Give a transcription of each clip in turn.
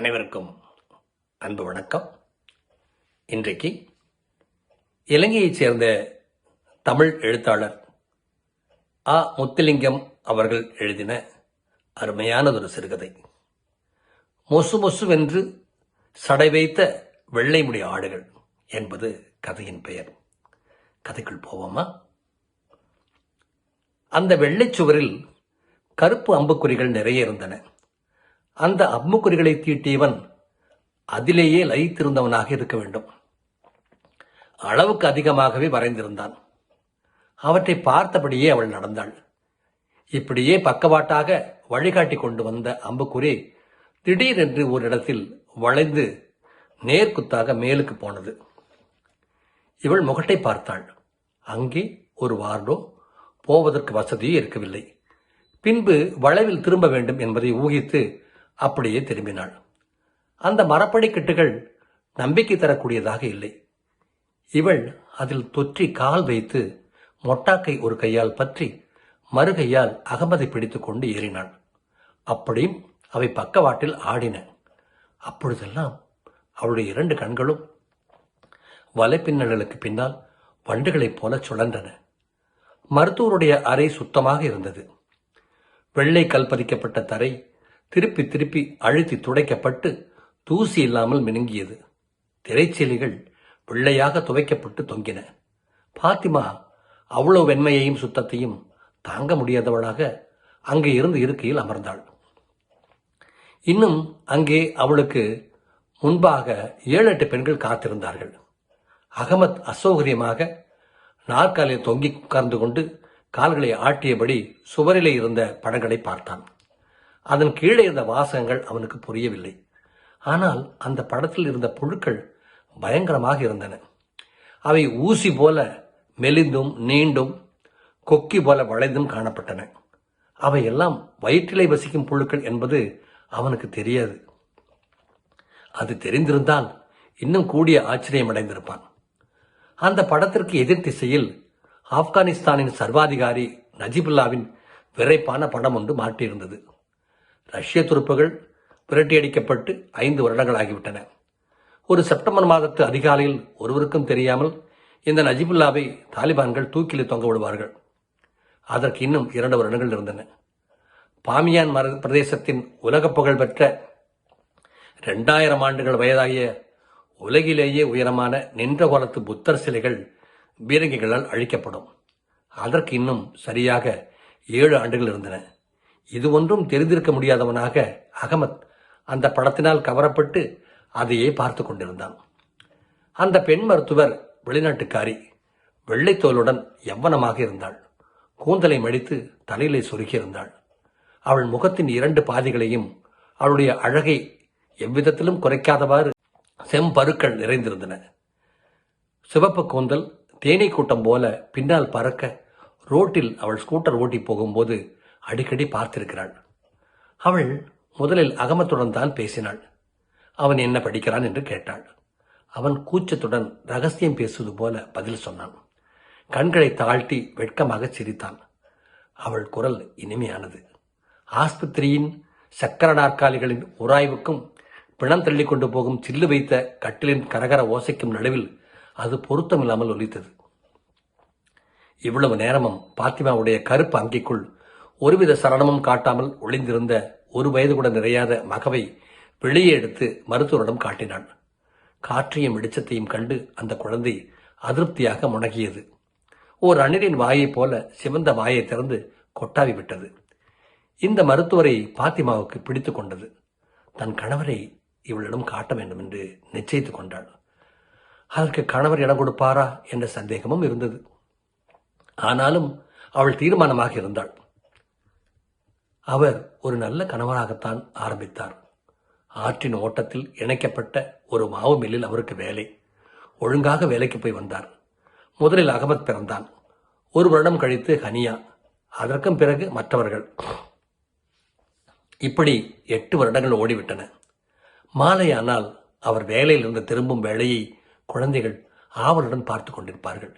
அனைவருக்கும் அன்பு வணக்கம். இன்றைக்கு இலங்கையைச் சேர்ந்த தமிழ் எழுத்தாளர் ஆ. முத்துலிங்கம் அவர்கள் எழுதின அருமையானதொரு சிறுகதை. மொசு மொசுவென்று சடை வைத்த வெள்ளை முடி ஆடுகள் என்பது கதையின் பெயர். கதைக்குள் போவோமா? அந்த வெள்ளைச் சுவரில் கருப்பு அம்புக்குறிகள் நிறைய இருந்தன. அந்த அம்புக்குறிகளை தீட்டியவன் அதிலேயே லயித்திருந்தவனாக இருக்க வேண்டும். அளவுக்கு அதிகமாகவே வரைந்திருந்தான். அவற்றை பார்த்தபடியே அவள் நடந்தாள். இப்படியே பக்கவாட்டாக வழிகாட்டி கொண்டு வந்த அம்புக்குறி திடீரென்று ஒரு இடத்தில் வளைந்து நேர்குத்தாக மேலுக்கு போனது. இவள் முகட்டை பார்த்தாள். அங்கே ஒரு வார்டோ போவதற்கு வசதியே இருக்கவில்லை. பின்பு வளைவில் திரும்ப வேண்டும் என்பதை ஊகித்து அப்படியே திரும்பினாள். அந்த மரப்படிக்கட்டுகள் நம்பிக்கை தரக்கூடியதாக இல்லை. இவள் அதில் தொற்றி கால் வைத்து மொட்டாக்கை ஒரு கையால் பற்றி மறுகையால் அகமதை பிடித்துக்கொண்டு ஏறினாள். அப்படியும் அவை பக்கவாட்டில் ஆடின. அப்பொழுதெல்லாம் அவளுடைய இரண்டு கண்களும் வலைப்பின்னல்களுக்கு பின்னால் வண்டுகளைப் போல சுழன்றன. மருத்துவருடைய அறை சுத்தமாக இருந்தது. வெள்ளை கல் பதிக்கப்பட்ட தரை திருப்பி திருப்பி அழுத்தி துடைக்கப்பட்டு தூசி இல்லாமல் மினுங்கியது. திரைச்சீலைகள் வெள்ளையாக துவைக்கப்பட்டு தொங்கின. பாத்திமா அவ்வளோ வெண்மையையும் சுத்தத்தையும் தாங்க முடியாதவளாக அங்கே இருந்து இருக்கையில் அமர்ந்தாள். இன்னும் அங்கே அவளுக்கு முன்பாக ஏழு எட்டு பெண்கள் காத்திருந்தார்கள். அகமத் அசௌகரியமாக நாற்காலில் தொங்கி உட்கார்ந்து கொண்டு கால்களை ஆட்டியபடி சுவரிலே இருந்த படங்களை பார்த்தான். அதன் கீழே இருந்த வாசகங்கள் அவனுக்கு புரியவில்லை. ஆனால் அந்த படத்தில் இருந்த புழுக்கள் பயங்கரமாக இருந்தன. அவை ஊசி போல மெலிந்தும் நீண்டும் கொக்கி போல வளைந்தும் காணப்பட்டன. அவையெல்லாம் வயிற்றிலே வசிக்கும் புழுக்கள் என்பது அவனுக்கு தெரியாது. அது தெரிந்திருந்தால் இன்னும் கூடிய ஆச்சரியம் அடைந்திருப்பான். அந்த படத்திற்கு எதிர் திசையில் ஆப்கானிஸ்தானின் சர்வாதிகாரி நஜிபுல்லாவின் விரைப்பான படம் ஒன்று மாட்டியிருந்தது. ரஷ்ய துருப்புகள் விரட்டியடிக்கப்பட்டு ஐந்து வருடங்கள் ஆகிவிட்டன ஒரு செப்டம்பர் மாதத்து அதிகாலையில் ஒருவருக்கும் தெரியாமல் இந்த நஜிபுல்லாவை தாலிபான்கள் தூக்கிலே தொங்க விடுவார்கள். அதற்கு இன்னும் இரண்டு வருடங்கள் இருந்தன. பாமியான் மர பிரதேசத்தின் உலக புகழ் பெற்ற இரண்டாயிரம் ஆண்டுகள் வயதாகிய உலகிலேயே உயரமான நின்ற கோலத்து புத்தர் சிலைகள் பீரங்கிகளால் அழிக்கப்படும். அதற்கு இன்னும் சரியாக ஏழு ஆண்டுகள் இருந்தன. இது ஒன்றும் தெரிந்திருக்க முடியாதவனாக அகமத் அந்த படத்தினால் கவரப்பட்டு அதையே பார்த்து கொண்டிருந்தான். அந்த பெண் மருத்துவர் வெளிநாட்டுக்காரி வெள்ளைத்தோலுடன் எவ்வனமாக இருந்தாள். கூந்தலை மடித்து தலையிலே சொருகியிருந்தாள் அவள் முகத்தின் இரண்டு பாதிகளையும் அவளுடைய அழகை எவ்விதத்திலும் குறைக்காதவாறு செம்பருக்கள் நிறைந்திருந்தன. சிவப்பு கூந்தல் தேனீ கூட்டம் போல பின்னால் பறக்க ரோட்டில் அவள் ஸ்கூட்டர் ஓட்டி போகும்போது அடிக்கடி பார்த்திருக்கிறாள். அவள் முதலில் அகமத்துடன் தான் பேசினாள். அவன் என்ன படிக்கிறான் என்று கேட்டாள். அவன் கூச்சத்துடன் ரகசியம் பேசுவது போல பதில் சொன்னான். கண்களை தாழ்த்தி வெட்கமாக சிரித்தான். அவள் குரல் இனிமையானது. ஆஸ்பத்திரியின் சக்கர நாற்காலிகளின் உராய்வுக்கும் பிணம் தள்ளி கொண்டு போகும் சில்லு வைத்த கட்டிலின் கரகர ஓசைக்கும் நடுவில் அது பொருத்தமில்லாமல் ஒலித்தது. இவ்வளவு நேரமும் பாத்திமாவுடைய கருப்பு அங்கிக்குள் ஒருவித சரணமும் காட்டாமல் ஒளிந்திருந்த ஒரு வயது கூட நிறையாத மகவை வெளியே எடுத்து மருத்துவரிடம் காட்டினாள் காற்றையும் வெளிச்சத்தையும் கண்டு அந்த குழந்தை அதிருப்தியாக முணகியது ஓர் அணிலின் வாயைப் போல சிவந்த வாயை திறந்து கொட்டாவி விட்டது. இந்த மருத்துவரை பாத்திமாவுக்கு பிடித்து கொண்டது. தன் கணவரை இவளிடம் காட்ட வேண்டும் என்று நிச்சயித்துக் கொண்டாள். அதற்கு கணவர் இடம் கொடுப்பாரா என்ற சந்தேகமும் இருந்தது. ஆனாலும் அவள் தீர்மானமாக இருந்தாள். அவர் ஒரு நல்ல கணவராகத்தான் ஆரம்பித்தார். ஆற்றின் ஓட்டத்தில் இணைக்கப்பட்ட ஒரு மாவு மில்லில் அவருக்கு வேலை. ஒழுங்காக வேலைக்கு போய் வந்தார். முதலில் அகமத் பிறந்தான். ஒரு வருடம் கழித்து ஹனியா. அதற்கும் பிறகு மற்றவர்கள். இப்படி எட்டு வருடங்கள் ஓடிவிட்டன. மாலையானால் அவர் வேலையிலிருந்து திரும்பும் வேலையை குழந்தைகள் ஆவலுடன் பார்த்து கொண்டிருப்பார்கள்.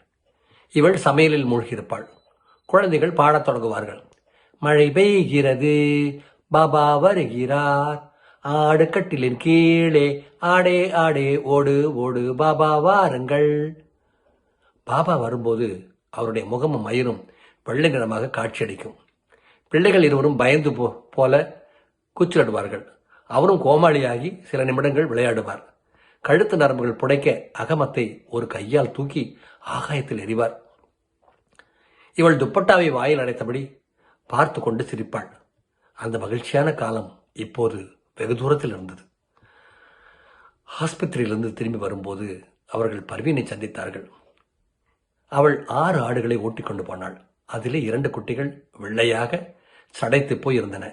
இவள் சமையலில் மூழ்கியிருப்பாள். குழந்தைகள் பாடத் தொடங்குவார்கள். மழை பெய்கிறது. பாபா வருகிறார். ஆடு கட்டிலின் கீழே ஆடே ஆடே ஓடு ஓடு பாபா வாருங்கள். பாபா வரும்போது அவருடைய முகமும் மயிரும் வெள்ளை நிறமாக காட்சியளிக்கும். பிள்ளைகள் இருவரும் பயந்து போ போல கூச்சலிடுவார்கள். அவரும் கோமாளியாகி சில நிமிடங்கள் விளையாடுவார். கழுத்து நரம்புகள் புடைக்க அகமத்தை ஒரு கையால் தூக்கி ஆகாயத்தில் எறிவார். இவள் துப்பட்டாவை வாயில் அடைத்தபடி பார்த்து கொண்டு சிரிப்பாள். அந்த மகிழ்ச்சியான காலம் இப்போது வெகு தூரத்தில் இருந்தது. ஆஸ்பத்திரியிலிருந்து திரும்பி வரும்போது அவர்கள் பர்வீனை சந்தித்தார்கள். அவள் ஆறு ஆடுகளை ஓட்டிக்கொண்டு போனாள். அதிலே இரண்டு குட்டிகள் வெள்ளையாக சடைத்து போய் இருந்தன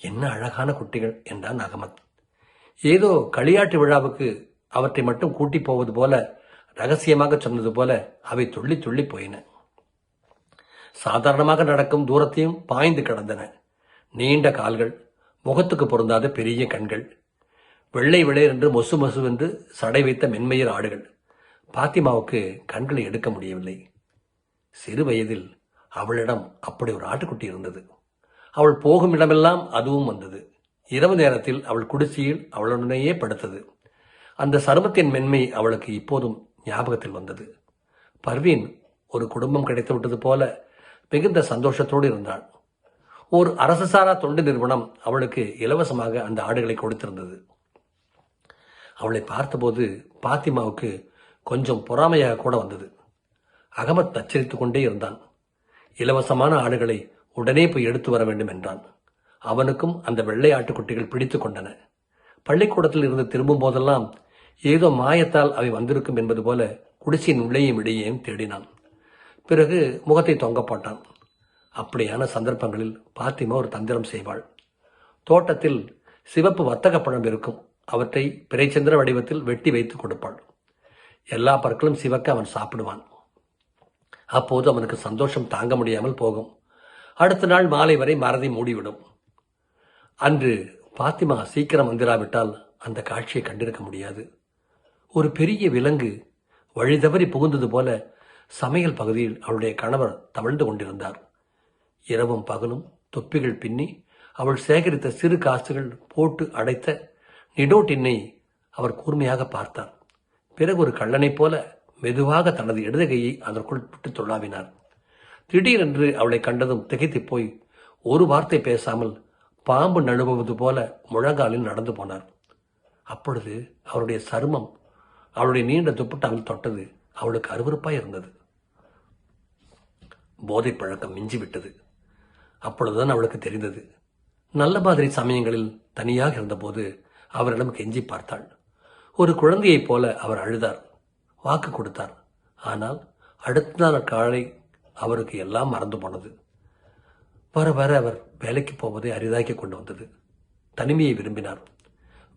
என்ன அழகான குட்டிகள் என்றான் அகமத். ஏதோ களியாட்டு விழாவுக்கு அவற்றை மட்டும் கூட்டி போவது போல ரகசியமாக சொன்னது போல அவை துள்ளி துள்ளி போயின. சாதாரணமாக நடக்கும் தூரத்தையும் பாய்ந்து கிடந்தன. நீண்ட கால்கள் முகத்துக்கு பொருந்தாத பெரிய கண்கள் வெள்ளை விளையர் என்று மொசு மொசு என்று சடை வைத்த மென்மையர் ஆடுகள். பாத்திமாவுக்கு கண்களை எடுக்க முடியவில்லை. சிறு வயதில் அவளிடம் அப்படி ஒரு ஆட்டுக்குட்டி இருந்தது. அவள் போகும் இடமெல்லாம் அதுவும் வந்தது. இரவு நேரத்தில் அவள் குடிசையில் அவளுடனேயே படுத்தது. அந்த சருமத்தின் மென்மை அவளுக்கு இப்போதும் ஞாபகத்தில் வந்தது. பர்வீன் ஒரு குடும்பம் கிடைத்து விட்டது போல மிகுந்த சந்தோஷத்தோடு இருந்தாள். ஒரு அரசசாரா தொண்டு நிறுவனம் அவளுக்கு இலவசமாக அந்த ஆடுகளை கொடுத்திருந்தது. அவளை பார்த்தபோது பாத்திமாவுக்கு கொஞ்சம் பொறாமையாக கூட வந்தது. அகமத் நச்சரித்துக் கொண்டே இருந்தான். இலவசமான ஆடுகளை உடனே போய் எடுத்து வர வேண்டும் என்றான். அவனுக்கும் அந்த வெள்ளை ஆட்டுக்குட்டிகள் பிடித்து கொண்டன. பள்ளிக்கூடத்தில் இருந்து திரும்பும் போதெல்லாம் ஏதோ மாயத்தால் அவை வந்திருக்கும் என்பது போல குடிசையின் உள்ளேயும் இடையேயும் தேடினான். பிறகு முகத்தை தொங்க போட்டான். அப்படியான சந்தர்ப்பங்களில் பாத்திமா ஒரு தந்திரம் செய்வாள். தோட்டத்தில் சிவப்பு வர்த்தக பழம் இருக்கும். அவற்றை பிறைச்சந்திர வடிவத்தில் வெட்டி வைத்து கொடுப்பாள். எல்லா பற்களும் சிவக்க அவன் சாப்பிடுவான். அப்போது அவனுக்கு சந்தோஷம் தாங்க முடியாமல் போகும். அடுத்த நாள் மாலை வரை மறதி மூடிவிடும். அன்று பாத்திமா சீக்கிரம் வந்திராவிட்டால் அந்த காட்சியை கண்டிருக்க முடியாது. ஒரு பெரிய விலங்கு வழி தவறி புகுந்தது போல சமையல் பகுதியில் அவளுடைய கணவர் தவழ்ந்து கொண்டிருந்தார். இரவும் பகலும் தொப்பிகள் பின்னி அவள் சேகரித்த சிறு காசுகள் போட்டு அடைத்த நிடோட்டினை அவர் கூர்மையாக பார்த்தார். பிறகு ஒரு கள்ளனைப் போல மெதுவாக தனது இடது கையை அதற்குள் விட்டு தொழாவினார் திடீரென்று அவளை கண்டதும் திகைத்துப் போய் ஒரு வார்த்தை பேசாமல் பாம்பு நழுவுவது போல முழங்காலில் நடந்து போனார். அப்பொழுது அவருடைய சருமம் அவளுடைய நீண்ட துப்பட்டாவில் தொட்டது அவளுக்கு அருவறுப்பாய் இருந்தது. போதை பழக்கம் மிஞ்சிவிட்டது. அப்பொழுதுதான் அவளுக்கு தெரிந்தது. நல்ல மாதிரி சமயங்களில் தனியாக இருந்தபோது அவரிடம் கெஞ்சி பார்த்தாள். ஒரு குழந்தையைப் போல அவர் அழுதார். வாக்கு கொடுத்தார். ஆனால் அடுத்த நாள் காலை அவருக்கு எல்லாம் மறந்து போனது. வர வர அவர் வேலைக்கு போவதை அரிதாக்கி கொண்டு வந்தது. தனிமையை விரும்பினார்.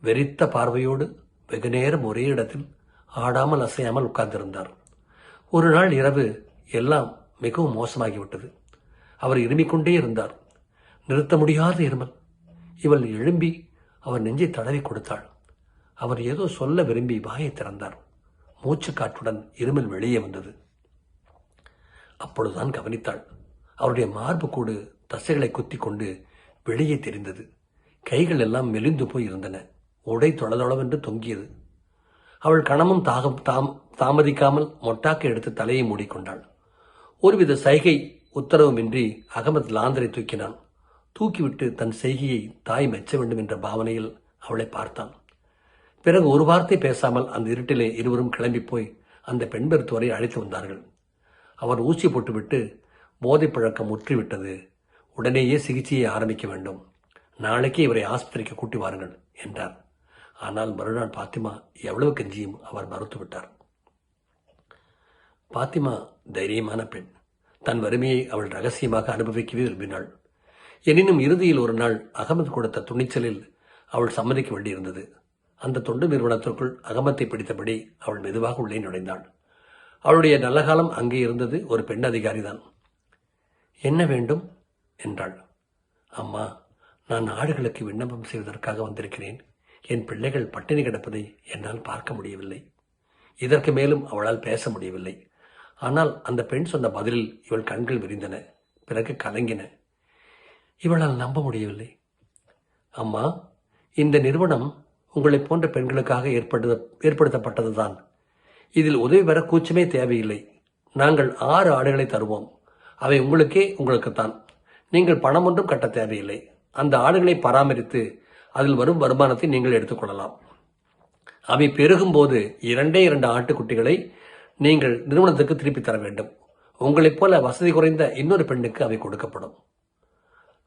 வெறித்த பார்வையோடு வெகு நேரம் ஒரே இடத்தில் ஆடாமல் அசையாமல் உட்கார்ந்திருந்தார். ஒரு நாள் இரவு எல்லாம் மிகவும் மோசமாகிவிட்டது. அவர் இருமிக்கொண்டே இருந்தார். நிறுத்த முடியாத இருமல். இவள் எழும்பி அவர் நெஞ்சை தடவி கொடுத்தாள். அவர் ஏதோ சொல்ல விரும்பி வாயை திறந்தார். மூச்சுக்காற்றுடன் இருமல் வெளியே வந்தது. அப்பொழுதுதான் கவனித்தாள். அவருடைய மார்பு கூடு தசைகளை குத்தி கொண்டு வெளியே தெரிந்தது. கைகள் எல்லாம் மெலிந்து போய் இருந்தன. உடை தொளதொளவென்று தொங்கியது. அவள் கணமும் தாகம் தாம் தாமதிக்காமல் மொட்டாக்கை எடுத்து தலையை மூடிக்கொண்டாள். ஒருவித சைகை உத்தரவுமின்றி அகமது லாந்தரை தூக்கினான். தூக்கிவிட்டு தன் செய்கையை தாய் மெச்ச வேண்டும் என்ற பாவனையில் அவளை பார்த்தான். பிறகு ஒரு வார்த்தை பேசாமல் அந்த இருட்டிலே இருவரும் கிளம்பி போய் அந்த பெண் மருத்துவரை அழைத்து வந்தார்கள். அவர் ஊசி போட்டுவிட்டு போதைப் பழக்கம் முற்றிவிட்டது. உடனேயே சிகிச்சையை ஆரம்பிக்க வேண்டும். நாளைக்கே இவரை ஆஸ்பத்திரிக்கு கூட்டி வாருங்கள் என்றார். ஆனால் மறுநாள் பாத்திமா எவ்வளவு கெஞ்சியும் அவர் மறுத்துவிட்டார். பாத்திமா தைரியமான பெண். தன் வறுமையை அவள் ரகசியமாக அனுபவிக்கவே விரும்பினாள். எனினும் இறுதியில் ஒரு நாள் அகமது கொடுத்த துணிச்சலில் அவள் சம்மதிக்க வேண்டியிருந்தது. அந்த தொண்டு நிறுவனத்திற்குள் அகமத்தை பிடித்தபடி அவள் மெதுவாக உள்ளே நுழைந்தாள். அவளுடைய நல்ல காலம் அங்கே இருந்தது ஒரு பெண் அதிகாரிதான். என்ன வேண்டும்? என்றாள். அம்மா நான் ஆடுகளுக்கு விண்ணப்பம் செய்வதற்காக வந்திருக்கிறேன். என் பிள்ளைகள் பட்டினி கிடப்பதை என்னால் பார்க்க முடியவில்லை. இதற்கு மேலும் அவளால் பேச முடியவில்லை. ஆனால் அந்த பெண் சொன்ன பதிலில் இவள் கண்கள் விரிந்தன பிறகு கலங்கின. இவளால் நம்ப முடியவில்லை. அம்மா இந்த நிறுவனம் உங்களைப் போன்ற பெண்களுக்காக ஏற்படுத்த ஏற்படுத்தப்பட்டதுதான். இதில் உதவி பெற கூச்சமே தேவையில்லை. நாங்கள் ஆறு ஆடுகளை தருவோம். அவை உங்களுக்கே உங்களுக்குத்தான். நீங்கள் பணம் ஒன்றும் கட்ட தேவையில்லை. அந்த ஆடுகளை பராமரித்து அதில் வரும் வருமானத்தை நீங்கள் எடுத்துக்கொள்ளலாம் அவை பெருகும்போது இரண்டே இரண்டு ஆட்டுக்குட்டிகளை நீங்கள் நிறுவனத்துக்கு திருப்பி தர வேண்டும். உங்களைப் போல வசதி குறைந்த இன்னொரு பெண்ணுக்கு அவை கொடுக்கப்படும்.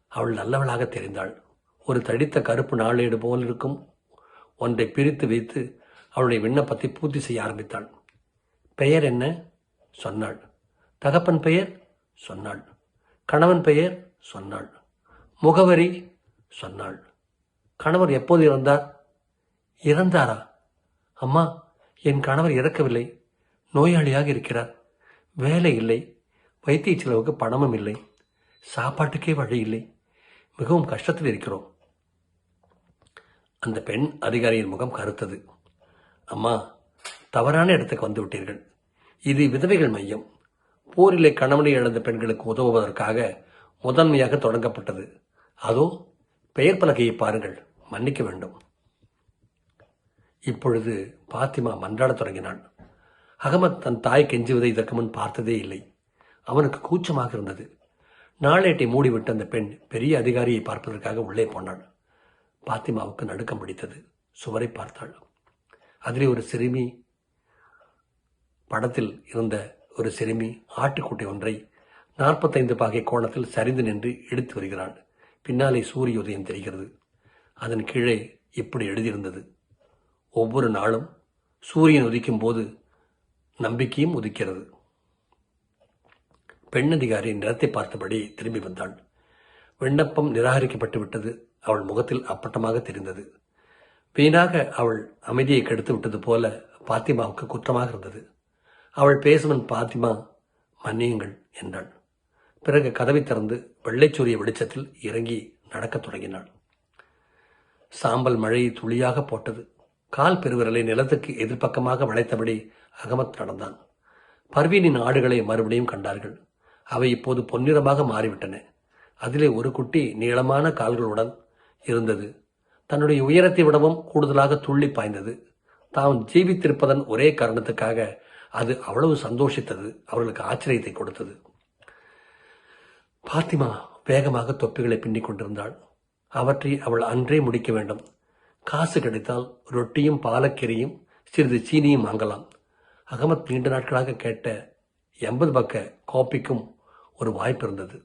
அவள் நல்லவளாக தெரிந்தாள். ஒரு தடித்த கருப்பு நாளேடு போல் இருக்கும். ஒன்றை பிரித்து வைத்து அவளுடைய விண்ணப்பத்தை பூர்த்தி செய்ய ஆரம்பித்தாள். பெயர் என்ன? சொன்னாள். தகப்பன் பெயர்? சொன்னாள். கணவன் பெயர்? சொன்னாள். முகவரி? சொன்னாள். கணவர் எப்போது இறந்தார்? இறந்தாரா? அம்மா என் கணவர் இறக்கவில்லை. நோயாளியாக இருக்கிறார். வேலை இல்லை. வைத்திய செலவுக்கு பணமும் இல்லை. சாப்பாட்டுக்கே வழி இல்லை. மிகவும் கஷ்டத்தில் இருக்கிறோம். அந்த பெண் அதிகாரியின் முகம் கருத்தது. அம்மா தவறான இடத்துக்கு வந்து விட்டீர்கள். இது விதவைகள் மையம். போரிலே கணவனை இழந்த பெண்களுக்கு உதவுவதற்காக முதன்மையாக தொடங்கப்பட்டது. அதோ பெயர் பலகையை பாருங்கள். மன்னிக்க வேண்டும். இப்பொழுது பாத்திமா மன்றாடத் தொடங்கினாள். அகமத் தன் தாய் கெஞ்சுவதை இதற்கு முன் பார்த்ததே இல்லை. அவனுக்கு கூச்சமாக இருந்தது. நாளேட்டை மூடிவிட்டு அந்த பெண் பெரிய அதிகாரியை பார்ப்பதற்காக உள்ளே போனாள். பாத்திமாவுக்கு நடுக்கம் பிடித்தது. சுவரை பார்த்தாள். அதிலே ஒரு சிறுமி படத்தில் இருந்த ஒரு சிறுமி ஆட்டுக்குட்டி ஒன்றை நாற்பத்தைந்து பாகை கோணத்தில் சரிந்து நின்று எடுத்து வருகிறான் பின்னாலே சூரிய உதயம் தெரிகிறது. அதன் கீழே இப்படி எழுதியிருந்தது. ஒவ்வொரு நாளும் சூரியன் உதிக்கும் போது நம்பிக்கையும் உதிக்கிறது பெண் அதிகாரி நிறத்தை பார்த்தபடி திரும்பி வந்தாள். விண்ணப்பம் நிராகரிக்கப்பட்டு விட்டது. அவள் முகத்தில் அப்பட்டமாக தெரிந்தது. வீணாக அவள் அமைதியை கெடுத்து விட்டது போல பாத்திமாவுக்கு குற்றமாக இருந்தது. அவள் பேசுவன் பாத்திமா மன்னியுங்கள் என்றாள். பிறகு கதவை திறந்து வெள்ளைச்சூரிய வெளிச்சத்தில் இறங்கி நடக்கத் தொடங்கினாள். சாம்பல் மழை துளியாக போட்டது. கால் பெருவிரலை நிலத்துக்கு எதிர்ப்பக்கமாக வளைத்தபடி அகமத் நடந்தான். பர்வீனின் ஆடுகளை மறுபடியும் கண்டார்கள். அவை இப்போது பொன்னிறமாக மாறிவிட்டன. அதிலே ஒரு குட்டி நீளமான கால்களுடன் இருந்தது. தன்னுடைய உயரத்தை விடவும் கூடுதலாக துள்ளி பாய்ந்தது. தாம் ஜீவித்திருப்பதன் ஒரே காரணத்துக்காக அது அவ்வளவு சந்தோஷித்தது. அவர்களுக்கு ஆச்சரியத்தை கொடுத்தது. பாத்திமா வேகமாக தொப்பிகளை பின்னிக் கொண்டிருந்தாள். அவற்றை அவள் அன்றே முடிக்க வேண்டும். காசு கிடைத்தால் ரொட்டியும் பாலக்கீரையும் சிறிது சீனியும் வாங்கலாம். அகமத் நீண்ட நாட்களாக கேட்ட எண்பது பக்க காப்பிக்கும் ஒரு வாய்ப்பு இருந்தது.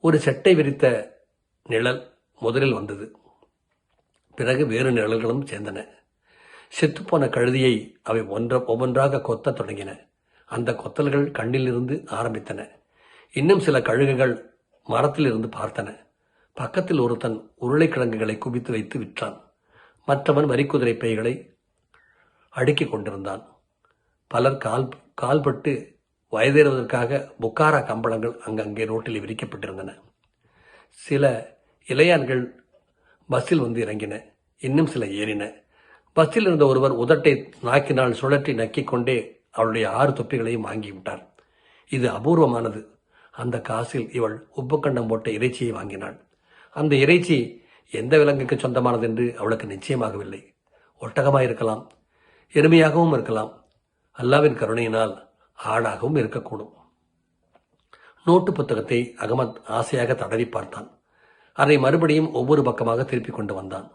ஒரு செட்டை விரித்த நிழல் முதலில் வந்தது. பிறகு வேறு நிழல்களும் சேர்ந்தன. செத்துப்போன கழுதியை அவை ஒன்ற ஒவ்வொன்றாக கொத்தத் தொடங்கின. அந்த கொத்தல்கள் கண்ணிலிருந்து ஆரம்பித்தன. இன்னும் சில கழுகுகள் மரத்திலிருந்து பார்த்தன. பக்கத்தில் ஒருத்தன் உருளைக்கிழங்குகளை குவித்து வைத்து விற்றான். மற்றவன் வரிக்குதிரை பைகளை அடுக்கி கொண்டிருந்தான். பலர் கால் கால்பட்டு வயதேறுவதற்காக புக்காரா கம்பளங்கள் அங்கங்கே ரோட்டில் விரிக்கப்பட்டிருந்தன. சில இளையான்கள் பஸ்ஸில் வந்து இறங்கின. இன்னும் சில ஏறின. பஸ்ஸில் இருந்த ஒருவர் உதட்டை நாக்கினால் சுழற்றி நக்கிக் கொண்டே அவளுடைய ஆறு தொப்பிகளையும் வாங்கிவிட்டார் இது அபூர்வமானது. அந்த காசில் இவள் உப்புக்கண்டம் போட்ட இறைச்சியை வாங்கினாள். அந்த இறைச்சி எந்த விலங்குக்கு சொந்தமானது என்று அவளுக்கு நிச்சயமாகவில்லை. ஒட்டகமாயிருக்கலாம் எருமையாகவும் இருக்கலாம். அல்லாவின் கருணையினால் ஆடாகவும் இருக்கக்கூடும். நோட்டு புத்தகத்தை அகமத் ஆசையாக தடவி பார்த்தான். அதை மறுபடியும் ஒவ்வொரு பக்கமாக திருப்பிக் கொண்டு வந்தான்.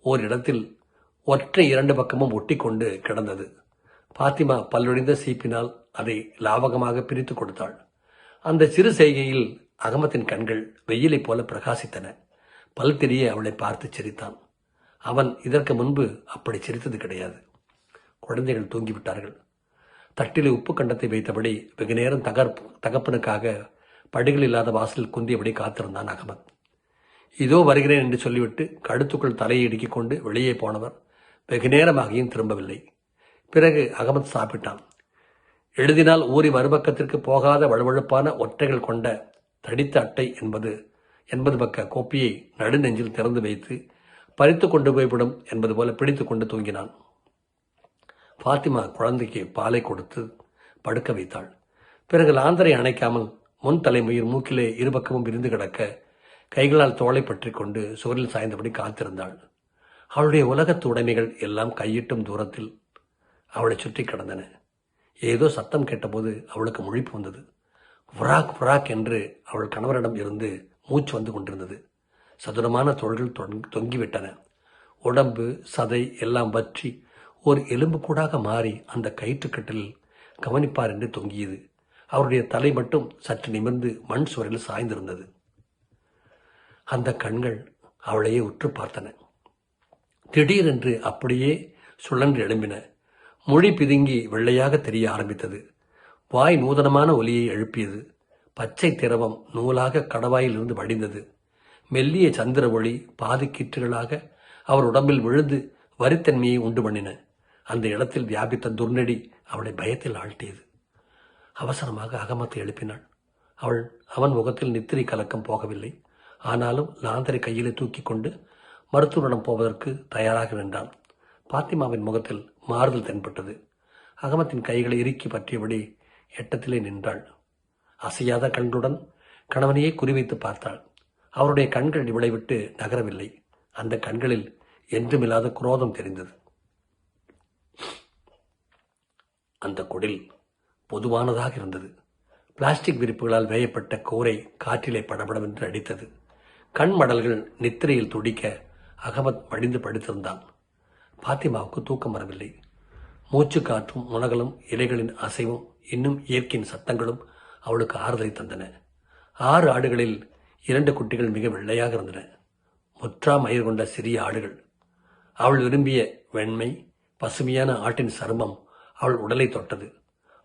ஓரிடத்தில் ஒற்றை இரண்டு பக்கமும் ஒட்டிக்கொண்டு கிடந்தது. பாத்திமா பல்லொழிந்த சீப்பினால் அதை லாவகமாக பிரித்து கொடுத்தாள். அந்த சிறு செய்கையில் அகமத்தின் கண்கள் வெயிலைப் போல பிரகாசித்தன. பல் தெரிய அவளை பார்த்து சிரித்தான். அவன் இதற்கு முன்பு அப்படி சிரித்தது கிடையாது. குழந்தைகள் தூங்கிவிட்டார்கள். தட்டிலே உப்பு கண்டத்தை வைத்தபடி வெகு நேரம் தகர்ப்பு தகப்பனுக்காக படிகள் இல்லாத வாசலில் குந்தியபடி காத்திருந்தான் அகமத். இதோ வருகிறேன் என்று சொல்லிவிட்டு கழுத்துக்குள் தலையை இடுக்கிக் கொண்டு வெளியே போனவர் வெகு நேரமாகியும் திரும்பவில்லை. பிறகு அகமத் சாப்பிட்டான். எழுதினால் ஊரி மறுபக்கத்திற்கு போகாத வழுவழுப்பான ஒற்றைகள் கொண்ட தடித்த அட்டை என்பது எண்பது பக்க கோப்பியை நடுநெஞ்சில் திறந்து வைத்து பறித்து கொண்டு போய்விடும் என்பது போல பிடித்து கொண்டு தூங்கினான். பாத்திமா குழந்தைக்கு பாலை கொடுத்து படுக்க வைத்தாள். பிறகு லாந்தரை அணைக்காமல் முன் தலைமயிர் மூக்கிலே இருபக்கமும் விரிந்து கிடக்க கைகளால் தோலை பற்றி கொண்டு சுவரில் சாய்ந்தபடி காத்திருந்தாள். அவளுடைய உலகத்து உடைமைகள் எல்லாம் கையிட்டும் தூரத்தில் அவளை சுற்றி கிடந்தன. ஏதோ சத்தம் கேட்டபோது அவளுக்கு முழிப்பு வந்தது. புராக் புராக் என்று அவள் கணவரிடம் இருந்து மூச்சு வந்து கொண்டிருந்தது. சதுரமான தோள்கள் தொங்- தொங்கிவிட்டன. உடம்பு சதை எல்லாம் வற்றி ஒரு எலும்பு கூடாக மாறி அந்த கயிற்றுக்கட்டில் கவனிப்பார் என்று தொங்கியது. அவருடைய தலை மட்டும் சற்று நிமிர்ந்து மண் சுவரில் சாய்ந்திருந்தது. அந்த கண்கள் அவளையே உற்று பார்த்தன. திடீரென்று அப்படியே சுழன்று எழும்பின. மொழி பிதுங்கி வெள்ளையாக தெரிய ஆரம்பித்தது. வாய் நூதனமான ஒலியை எழுப்பியது. பச்சை திரவம் நூலாக கடவாயிலிருந்து வடிந்தது. மெல்லிய சந்திர ஒளி பாதிக்கீற்றுகளாக அவர் உடம்பில் விழுந்து வரித்தன்மையை உண்டு பண்ணின. அந்த இடத்தில் வியாபித்த துர்நடி அவளை பயத்தில் ஆழ்த்தியது. அவசரமாக அகமத்தை எழுப்பினாள். அவள் அவன் முகத்தில் நித்திரை கலக்கம் போகவில்லை. ஆனாலும் லாந்தரை கையிலே தூக்கி கொண்டு மருத்துவரிடம் போவதற்கு தயாராக நின்றான். பாத்திமாவின் முகத்தில் மாறுதல் தென்பட்டது. அகமத்தின் கைகளை இறுக்கி பற்றியபடி எட்டத்திலே நின்றாள். அசையாத கண்களுடன் கணவனையே குறிவைத்து பார்த்தாள். அவருடைய கண்கள் இவளை விட்டு நகரவில்லை. அந்த கண்களில் என்றுமில்லாத குரோதம் தெரிந்தது. அந்த குடில் பொதுவானதாக இருந்தது. பிளாஸ்டிக் விரிப்புகளால் வேயப்பட்ட கூரை காற்றிலே படபடவென்று அடித்தது. கண் மடல்கள் நித்திரையில் துடிக்க அகமத் மடிந்து படுத்திருந்தான். பாத்திமாவுக்கு தூக்கம் வரவில்லை. மூச்சு காற்றும் முனகலும் இலைகளின் அசைவும் இன்னும் இயற்கையின் சத்தங்களும் அவளுக்கு ஆறுதலை தந்தன. ஆறு ஆடுகளில் இரண்டு குட்டிகள் மிக வெள்ளையாக இருந்தன. முற்றா மயிர் கொண்ட சிறிய ஆடுகள். அவள் விரும்பிய வெண்மை பசுமையான ஆட்டின் சருமம் அவள் உடலை தொட்டது.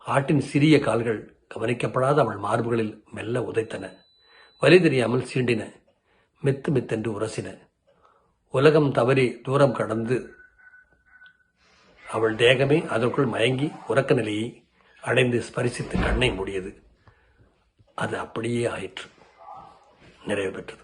ஆட்டின் சிறிய கால்கள் கவனிக்கப்படாத அவள் மார்புகளில் மெல்ல உதைத்தன. வலி தெரியாமல் சீண்டின. மெத்து மெத்தென்று உரசின. உலகம் தவறி தூரம் கடந்து அவள் தேகமே அதற்குள் மயங்கி உறக்க நிலையை அடைந்து ஸ்பரிசித்து கண்ணை மூடியது. அது அப்படியே ஆயிற்று. நிறைவு பெற்றது.